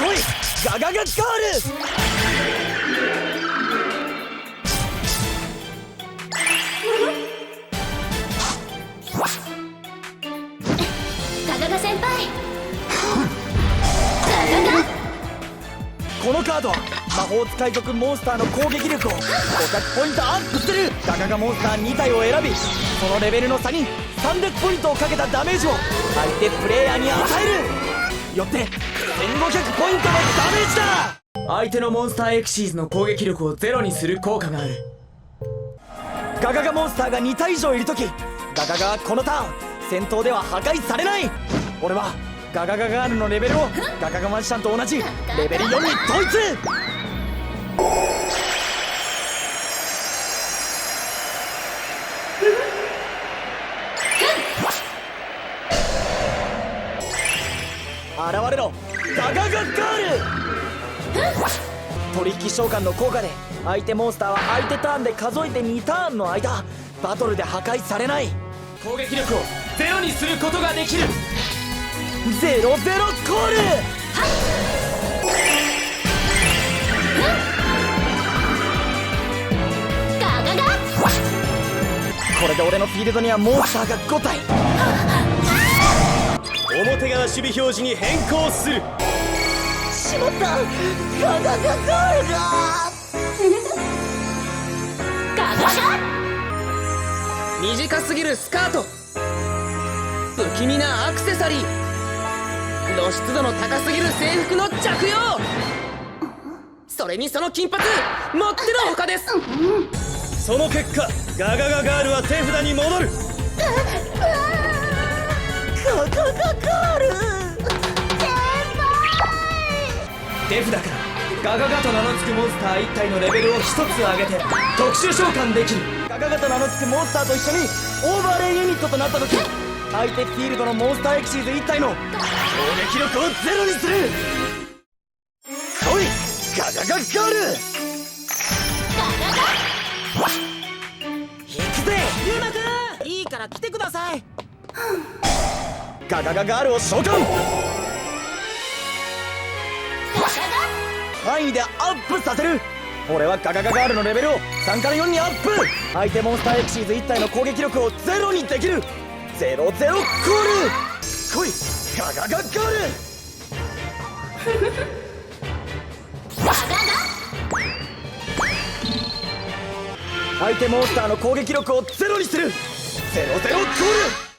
来いガガガガール！ガガガ先輩。ガガガ。このカードは魔法使い族モンスターの攻撃力を500ポイントアップするガガガモンスター2体を選びそのレベルの差に300ポイントをかけたダメージを相手プレイヤーに与えるよって1500ポイントのダメージだ!相手のモンスターエクシーズの攻撃力をゼロにする効果がある。ガガガモンスターが2体以上いる時ガガガはこのターン。戦闘では破壊されない。俺はガガガガールのレベルをガガガマジシャンと同じレベル4に統一!現れろ。ガガガガール。取引召喚の効果で相手モンスターは相手ターンで数えて2ターンの間バトルで破壊されない。攻撃力をゼロにすることができる。ゼロゼロコール。ガガガこれで俺のフィールドにはモンスターが5体表側守備表示に変更する。しまった。ガガガガールがガガガ短すぎるスカート。不気味なアクセサリー。露出度の高すぎる制服の着用。それにその金髪。もってのほかです。その結果ガガガガールは手札に戻る。ガ手札から。ガガガと名の付くモンスター1体のレベルを1つ上げて特殊召喚できる。ガガガと名の付くモンスターと一緒にオーバーレイユニットとなった時相手フィールドのモンスターエキシーズ1体の攻撃力をゼロにする。来いガガガガール。行くぜ。ゆうまくんいいから来てください。ガガガガールを召喚範囲でアップさせる。俺はガガガガールのレベルを3から4にアップ。相手モンスターエクシーズ1体の攻撃力をゼロにできる。ゼロゼロコール。来いガガガガール。相手モンスターの攻撃力をゼロにする。ゼロゼロコール